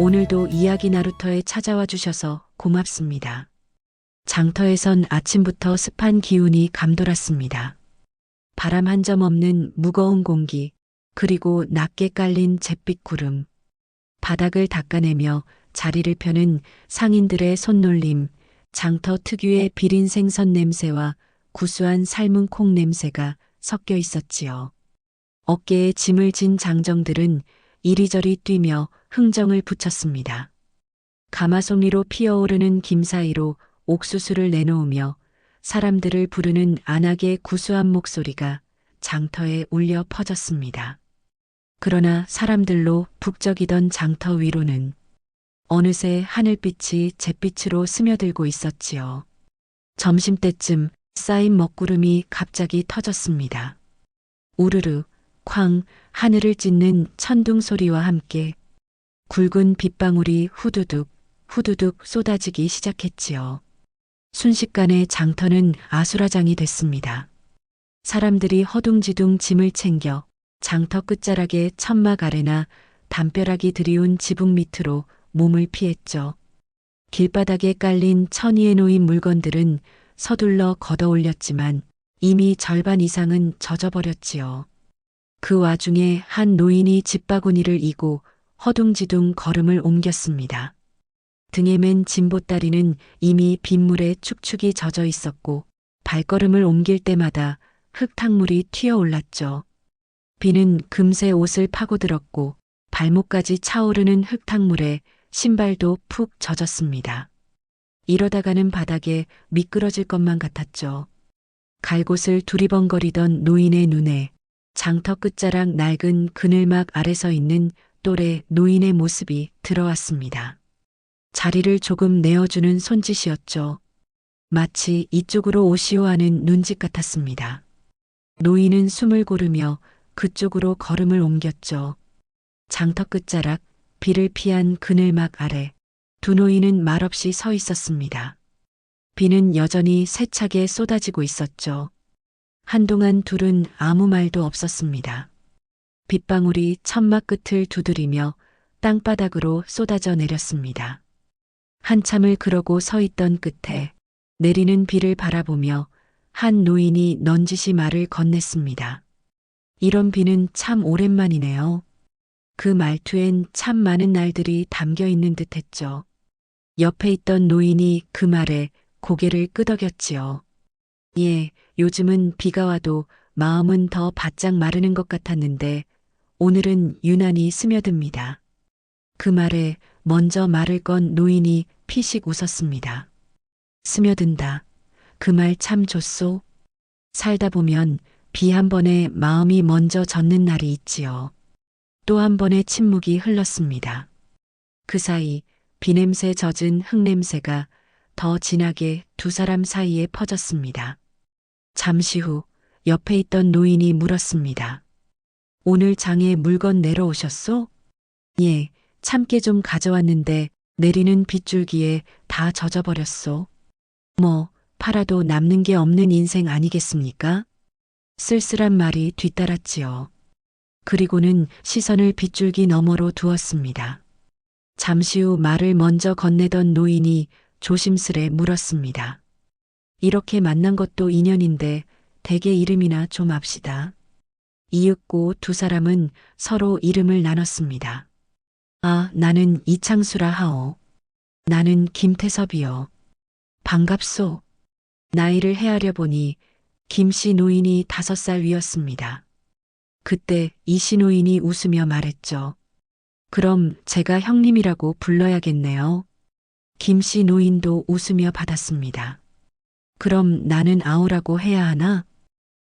오늘도 이야기 나루터에 찾아와 주셔서 고맙습니다. 장터에선 아침부터 습한 기운이 감돌았습니다. 바람 한 점 없는 무거운 공기, 그리고 낮게 깔린 잿빛 구름. 바닥을 닦아내며 자리를 펴는 상인들의 손놀림, 장터 특유의 비린 생선 냄새와 구수한 삶은 콩 냄새가 섞여 있었지요. 어깨에 짐을 진 장정들은 이리저리 뛰며 흥정을 붙였습니다. 가마송이로 피어오르는 김 사이로 옥수수를 내놓으며 사람들을 부르는 안악의 구수한 목소리가 장터에 울려 퍼졌습니다. 그러나 사람들로 북적이던 장터 위로는 어느새 하늘빛이 잿빛으로 스며들고 있었지요. 점심때쯤 쌓인 먹구름이 갑자기 터졌습니다. 우르르, 쾅, 하늘을 찢는 천둥 소리와 함께 굵은 빗방울이 후두둑, 후두둑 쏟아지기 시작했지요. 순식간에 장터는 아수라장이 됐습니다. 사람들이 허둥지둥 짐을 챙겨 장터 끝자락의 천막 아래나 담벼락이 드리운 지붕 밑으로 몸을 피했죠. 길바닥에 깔린 천이에 놓인 물건들은 서둘러 걷어 올렸지만 이미 절반 이상은 젖어버렸지요. 그 와중에 한 노인이 집바구니를 이고 허둥지둥 걸음을 옮겼습니다. 등에 맨 진보다리는 이미 빗물에 축축이 젖어 있었고 발걸음을 옮길 때마다 흙탕물이 튀어올랐죠. 비는 금세 옷을 파고들었고 발목까지 차오르는 흙탕물에 신발도 푹 젖었습니다. 이러다가는 바닥에 미끄러질 것만 같았죠. 갈곳을 두리번거리던 노인의 눈에 장터 끝자락 낡은 그늘막 아래 서 있는 또래 노인의 모습이 들어왔습니다. 자리를 조금 내어주는 손짓이었죠. 마치 이쪽으로 오시오 하는 눈짓 같았습니다. 노인은 숨을 고르며 그쪽으로 걸음을 옮겼죠. 장터 끝자락 비를 피한 그늘막 아래 두 노인은 말없이 서 있었습니다. 비는 여전히 세차게 쏟아지고 있었죠. 한동안 둘은 아무 말도 없었습니다. 빗방울이 천막 끝을 두드리며 땅바닥으로 쏟아져 내렸습니다. 한참을 그러고 서 있던 끝에 내리는 비를 바라보며 한 노인이 넌지시 말을 건넸습니다. 이런 비는 참 오랜만이네요. 그 말투엔 참 많은 날들이 담겨 있는 듯 했죠. 옆에 있던 노인이 그 말에 고개를 끄덕였지요. 예, 요즘은 비가 와도 마음은 더 바짝 마르는 것 같았는데 오늘은 유난히 스며듭니다. 그 말에 먼저 말을 건 노인이 피식 웃었습니다. 스며든다. 그 말 참 좋소. 살다 보면 비 한 번에 마음이 먼저 젖는 날이 있지요. 또 한 번의 침묵이 흘렀습니다. 그 사이 비냄새 젖은 흙냄새가 더 진하게 두 사람 사이에 퍼졌습니다. 잠시 후 옆에 있던 노인이 물었습니다. 오늘 장에 물건 내려오셨소? 예, 참깨 좀 가져왔는데 내리는 빗줄기에 다 젖어버렸소. 뭐, 팔아도 남는 게 없는 인생 아니겠습니까? 쓸쓸한 말이 뒤따랐지요. 그리고는 시선을 빗줄기 너머로 두었습니다. 잠시 후 말을 먼저 건네던 노인이 조심스레 물었습니다. 이렇게 만난 것도 인연인데 대개 이름이나 좀 합시다. 이윽고 두 사람은 서로 이름을 나눴습니다. 아, 나는 이창수라 하오. 나는 김태섭이요. 반갑소. 나이를 헤아려 보니 김씨 노인이 다섯 살 위였습니다. 그때 이씨 노인이 웃으며 말했죠. 그럼 제가 형님이라고 불러야겠네요. 김씨 노인도 웃으며 받았습니다. 그럼 나는 아우라고 해야 하나?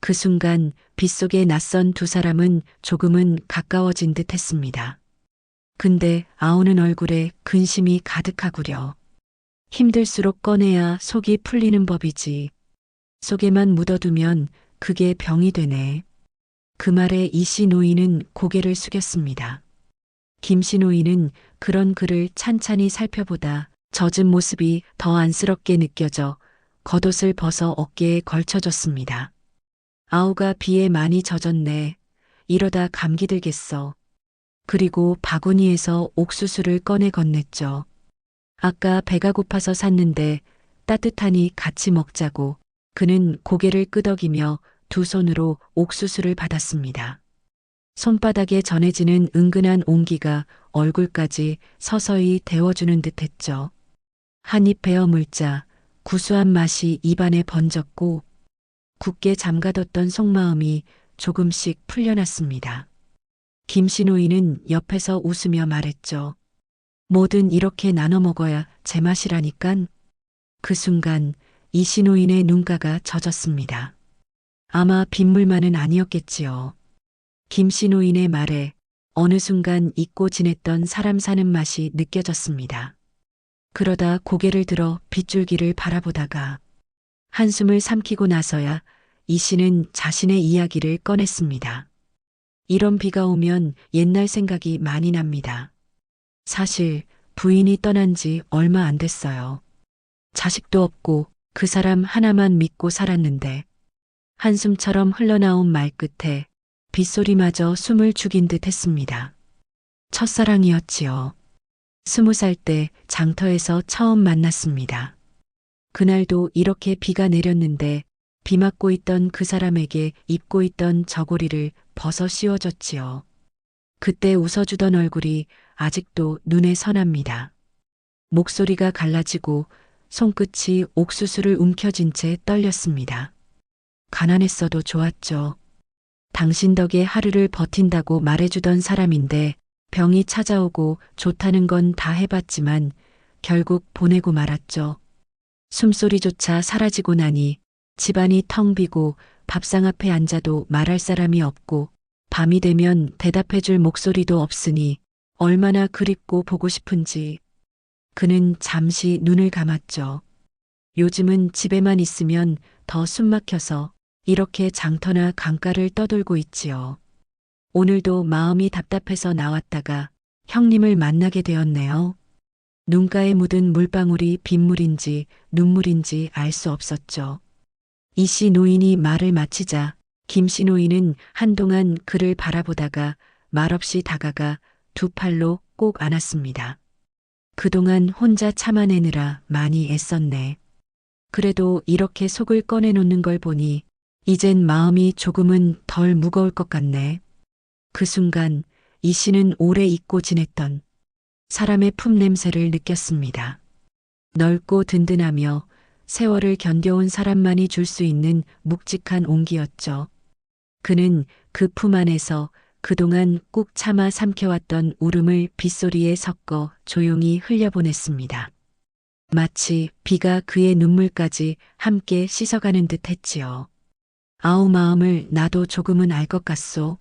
그 순간 빗속에 낯선 두 사람은 조금은 가까워진 듯 했습니다. 근데 아우는 얼굴에 근심이 가득하구려. 힘들수록 꺼내야 속이 풀리는 법이지. 속에만 묻어두면 그게 병이 되네. 그 말에 이씨 노인은 고개를 숙였습니다. 김씨 노인은 그런 그를 찬찬히 살펴보다 젖은 모습이 더 안쓰럽게 느껴져 겉옷을 벗어 어깨에 걸쳐줬습니다. 아우가 비에 많이 젖었네. 이러다 감기 들겠어. 그리고 바구니에서 옥수수를 꺼내 건넸죠. 아까 배가 고파서 샀는데 따뜻하니 같이 먹자고 그는 고개를 끄덕이며 두 손으로 옥수수를 받았습니다. 손바닥에 전해지는 은근한 온기가 얼굴까지 서서히 데워주는 듯 했죠. 한입 베어 물자 구수한 맛이 입안에 번졌고 굳게 잠가뒀던 속마음이 조금씩 풀려났습니다. 김신호이는 옆에서 웃으며 말했죠. 뭐든 이렇게 나눠 먹어야 제맛이라니깐. 그 순간 이신호인의 눈가가 젖었습니다. 아마 빗물만은 아니었겠지요. 김신호인의 말에 어느 순간 잊고 지냈던 사람 사는 맛이 느껴졌습니다. 그러다 고개를 들어 빗줄기를 바라보다가 한숨을 삼키고 나서야 이 씨는 자신의 이야기를 꺼냈습니다. 이런 비가 오면 옛날 생각이 많이 납니다. 사실 부인이 떠난 지 얼마 안 됐어요. 자식도 없고 그 사람 하나만 믿고 살았는데 한숨처럼 흘러나온 말 끝에 빗소리마저 숨을 죽인 듯 했습니다. 첫사랑이었지요. 스무 살 때 장터에서 처음 만났습니다. 그날도 이렇게 비가 내렸는데 비 맞고 있던 그 사람에게 입고 있던 저고리를 벗어 씌워줬지요. 그때 웃어주던 얼굴이 아직도 눈에 선합니다. 목소리가 갈라지고 손끝이 옥수수를 움켜쥔 채 떨렸습니다. 가난했어도 좋았죠. 당신 덕에 하루를 버틴다고 말해주던 사람인데 병이 찾아오고 좋다는 건 다 해봤지만 결국 보내고 말았죠. 숨소리조차 사라지고 나니 집안이 텅 비고 밥상 앞에 앉아도 말할 사람이 없고 밤이 되면 대답해줄 목소리도 없으니 얼마나 그립고 보고 싶은지 그는 잠시 눈을 감았죠. 요즘은 집에만 있으면 더 숨막혀서 이렇게 장터나 강가를 떠돌고 있지요. 오늘도 마음이 답답해서 나왔다가 형님을 만나게 되었네요. 눈가에 묻은 물방울이 빗물인지 눈물인지 알 수 없었죠. 이 씨 노인이 말을 마치자 김 씨 노인은 한동안 그를 바라보다가 말없이 다가가 두 팔로 꼭 안았습니다. 그동안 혼자 참아내느라 많이 애썼네. 그래도 이렇게 속을 꺼내놓는 걸 보니 이젠 마음이 조금은 덜 무거울 것 같네. 그 순간 이 씨는 오래 잊고 지냈던 사람의 품 냄새를 느꼈습니다. 넓고 든든하며 세월을 견뎌온 사람만이 줄 수 있는 묵직한 온기였죠. 그는 그 품 안에서 그동안 꾹 참아 삼켜왔던 울음을 빗소리에 섞어 조용히 흘려보냈습니다. 마치 비가 그의 눈물까지 함께 씻어가는 듯 했지요. 아우 마음을 나도 조금은 알 것 같소.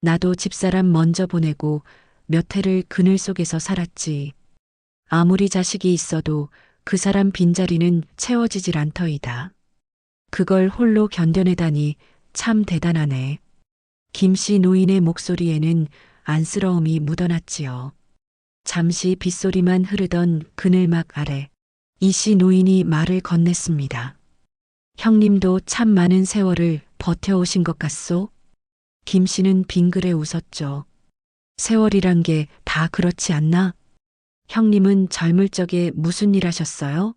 나도 집사람 먼저 보내고 몇 해를 그늘 속에서 살았지. 아무리 자식이 있어도 그 사람 빈자리는 채워지질 않더이다. 그걸 홀로 견뎌내다니 참 대단하네. 김씨 노인의 목소리에는 안쓰러움이 묻어났지요. 잠시 빗소리만 흐르던 그늘막 아래 이씨 노인이 말을 건넸습니다. 형님도 참 많은 세월을 버텨오신 것 같소? 김 씨는 빙그레 웃었죠. 세월이란 게 다 그렇지 않나? 형님은 젊을 적에 무슨 일 하셨어요?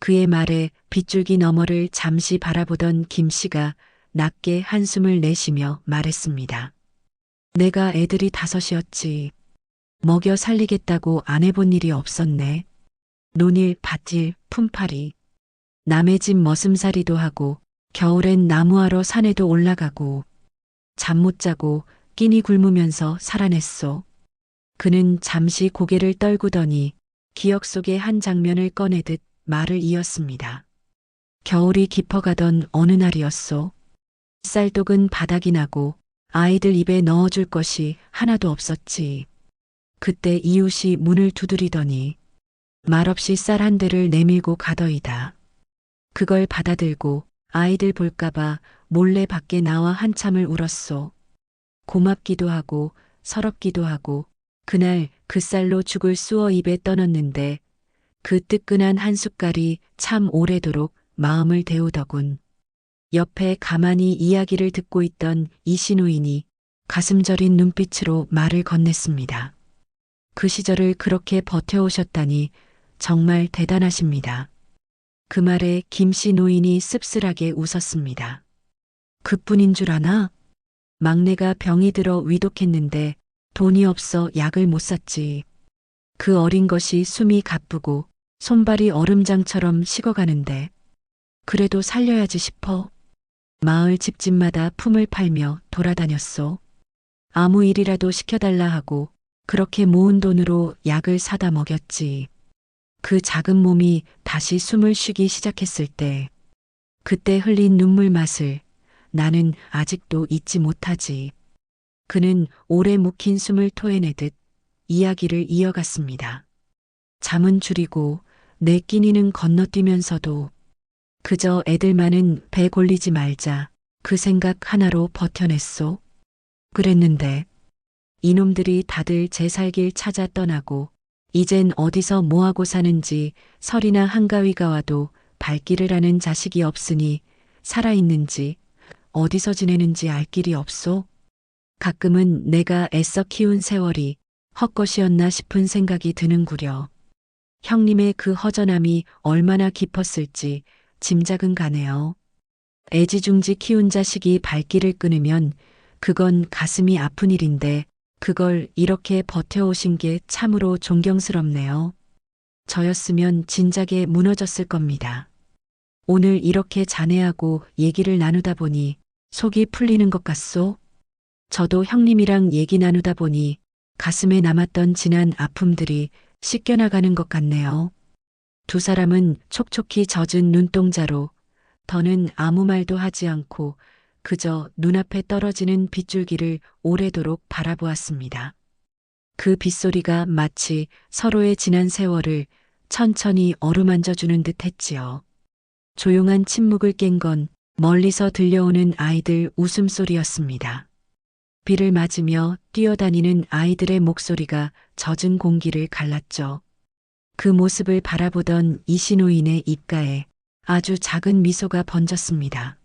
그의 말에 빗줄기 너머를 잠시 바라보던 김 씨가 낮게 한숨을 내쉬며 말했습니다. 내가 애들이 다섯이었지. 먹여 살리겠다고 안 해본 일이 없었네. 논일, 밭일, 품팔이. 남의 집 머슴살이도 하고 겨울엔 나무하러 산에도 올라가고 잠 못 자고 끼니 굶으면서 살아냈소. 그는 잠시 고개를 떨구더니 기억 속의 한 장면을 꺼내듯 말을 이었습니다. 겨울이 깊어가던 어느 날이었소. 쌀독은 바닥이 나고 아이들 입에 넣어줄 것이 하나도 없었지. 그때 이웃이 문을 두드리더니 말없이 쌀 한 대를 내밀고 가더이다. 그걸 받아들고 아이들 볼까봐 몰래 밖에 나와 한참을 울었소. 고맙기도 하고 서럽기도 하고 그날 그 쌀로 죽을 쑤어 입에 떠넣는데 그 뜨끈한 한 숟갈이 참 오래도록 마음을 데우더군. 옆에 가만히 이야기를 듣고 있던 이신우인이 가슴 저린 눈빛으로 말을 건넸습니다. 그 시절을 그렇게 버텨오셨다니 정말 대단하십니다. 그 말에 김씨 노인이 씁쓸하게 웃었습니다. 그뿐인 줄 아나? 막내가 병이 들어 위독했는데 돈이 없어 약을 못 샀지. 그 어린 것이 숨이 가쁘고 손발이 얼음장처럼 식어가는데 그래도 살려야지 싶어. 마을 집집마다 품을 팔며 돌아다녔소. 아무 일이라도 시켜달라 하고 그렇게 모은 돈으로 약을 사다 먹였지. 그 작은 몸이 다시 숨을 쉬기 시작했을 때, 그때 흘린 눈물 맛을 나는 아직도 잊지 못하지. 그는 오래 묵힌 숨을 토해내듯 이야기를 이어갔습니다. 잠은 줄이고 내 끼니는 건너뛰면서도 그저 애들만은 배 골리지 말자 그 생각 하나로 버텨냈소. 그랬는데 이놈들이 다들 제 살길 찾아 떠나고 이젠 어디서 뭐하고 사는지 설이나 한가위가 와도 발길을 하는 자식이 없으니 살아있는지 어디서 지내는지 알 길이 없소. 가끔은 내가 애써 키운 세월이 헛것이었나 싶은 생각이 드는구려. 형님의 그 허전함이 얼마나 깊었을지 짐작은 가네요. 애지중지 키운 자식이 발길을 끊으면 그건 가슴이 아픈 일인데 그걸 이렇게 버텨오신 게 참으로 존경스럽네요. 저였으면 진작에 무너졌을 겁니다. 오늘 이렇게 자네하고 얘기를 나누다 보니 속이 풀리는 것 같소? 저도 형님이랑 얘기 나누다 보니 가슴에 남았던 지난 아픔들이 씻겨나가는 것 같네요. 두 사람은 촉촉히 젖은 눈동자로 더는 아무 말도 하지 않고 그저 눈앞에 떨어지는 빗줄기를 오래도록 바라보았습니다. 그 빗소리가 마치 서로의 지난 세월을 천천히 어루만져주는 듯 했지요. 조용한 침묵을 깬 건 멀리서 들려오는 아이들 웃음소리였습니다. 비를 맞으며 뛰어다니는 아이들의 목소리가 젖은 공기를 갈랐죠. 그 모습을 바라보던 이신우인의 입가에 아주 작은 미소가 번졌습니다.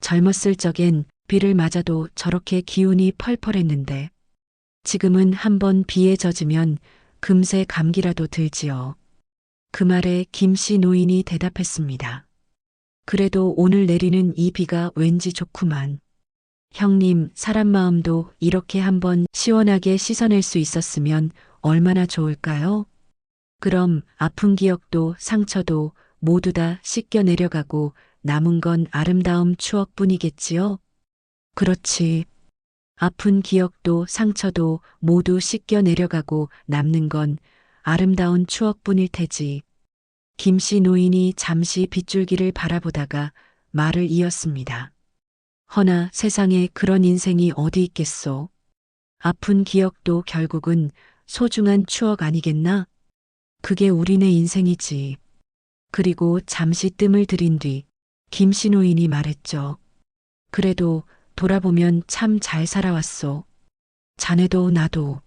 젊었을 적엔 비를 맞아도 저렇게 기운이 펄펄했는데 지금은 한번 비에 젖으면 금세 감기라도 들지요. 그 말에 김씨 노인이 대답했습니다. 그래도 오늘 내리는 이 비가 왠지 좋구만. 형님, 사람 마음도 이렇게 한번 시원하게 씻어낼 수 있었으면 얼마나 좋을까요? 그럼 아픈 기억도 상처도 모두 다 씻겨 내려가고 남은 건 아름다움 추억뿐이겠지요? 그렇지. 아픈 기억도 상처도 모두 씻겨 내려가고 남는 건 아름다운 추억뿐일 테지. 김씨 노인이 잠시 빗줄기를 바라보다가 말을 이었습니다. 허나 세상에 그런 인생이 어디 있겠소. 아픈 기억도 결국은 소중한 추억 아니겠나? 그게 우리네 인생이지. 그리고 잠시 뜸을 들인 뒤 김신호인이 말했죠. 그래도 돌아보면 참 잘 살아왔소. 자네도 나도.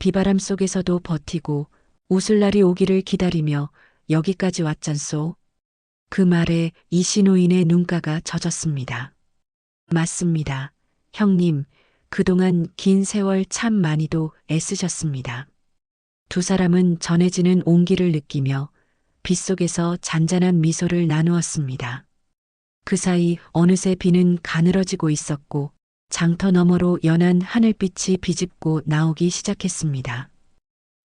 비바람 속에서도 버티고 웃을 날이 오기를 기다리며 여기까지 왔잖소. 그 말에 이신호인의 눈가가 젖었습니다. 맞습니다. 형님, 그동안 긴 세월 참 많이도 애쓰셨습니다. 두 사람은 전해지는 온기를 느끼며 빗속에서 잔잔한 미소를 나누었습니다. 그 사이 어느새 비는 가늘어지고 있었고 장터 너머로 연한 하늘빛이 비집고 나오기 시작했습니다.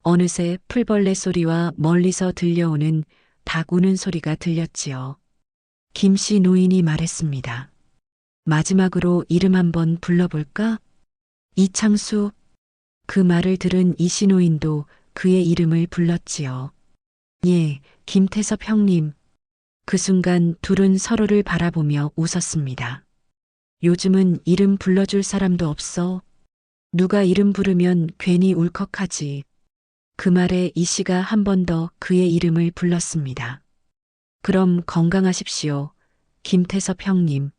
어느새 풀벌레 소리와 멀리서 들려오는 닭 우는 소리가 들렸지요. 김씨 노인이 말했습니다. 마지막으로 이름 한번 불러볼까? 이창수. 그 말을 들은 이신호인도 그의 이름을 불렀지요. 예, 김태섭 형님. 그 순간 둘은 서로를 바라보며 웃었습니다. 요즘은 이름 불러줄 사람도 없어. 누가 이름 부르면 괜히 울컥하지. 그 말에 이 씨가 한 번 더 그의 이름을 불렀습니다. 그럼 건강하십시오. 김태섭 형님.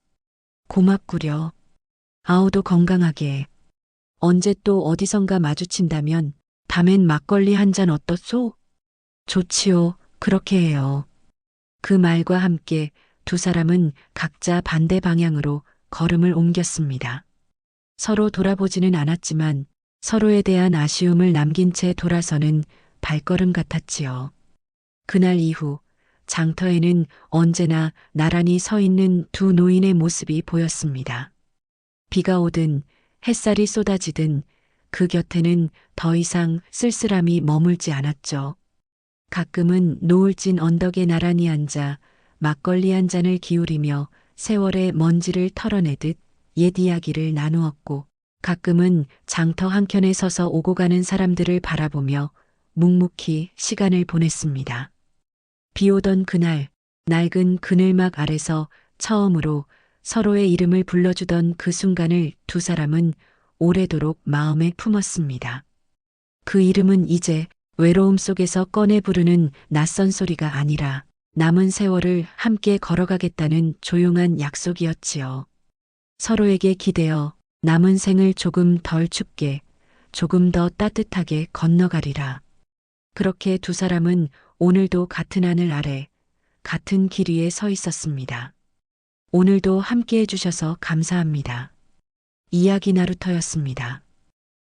고맙구려. 아우도 건강하게. 언제 또 어디선가 마주친다면 밤엔 막걸리 한 잔 어떻소? 좋지요. 그렇게 해요. 그 말과 함께 두 사람은 각자 반대 방향으로 걸음을 옮겼습니다. 서로 돌아보지는 않았지만 서로에 대한 아쉬움을 남긴 채 돌아서는 발걸음 같았지요. 그날 이후 장터에는 언제나 나란히 서 있는 두 노인의 모습이 보였습니다. 비가 오든 햇살이 쏟아지든 그 곁에는 더 이상 쓸쓸함이 머물지 않았죠. 가끔은 노을진 언덕에 나란히 앉아 막걸리 한 잔을 기울이며 세월의 먼지를 털어내듯 옛 이야기를 나누었고 가끔은 장터 한켠에 서서 오고 가는 사람들을 바라보며 묵묵히 시간을 보냈습니다. 비 오던 그날 낡은 그늘막 아래서 처음으로 서로의 이름을 불러주던 그 순간을 두 사람은 오래도록 마음에 품었습니다. 그 이름은 이제 외로움 속에서 꺼내 부르는 낯선 소리가 아니라 남은 세월을 함께 걸어가겠다는 조용한 약속이었지요. 서로에게 기대어 남은 생을 조금 덜 춥게, 조금 더 따뜻하게 건너가리라. 그렇게 두 사람은 오늘도 같은 하늘 아래, 같은 길 위에 서 있었습니다. 오늘도 함께 해주셔서 감사합니다. 이야기 나루터였습니다.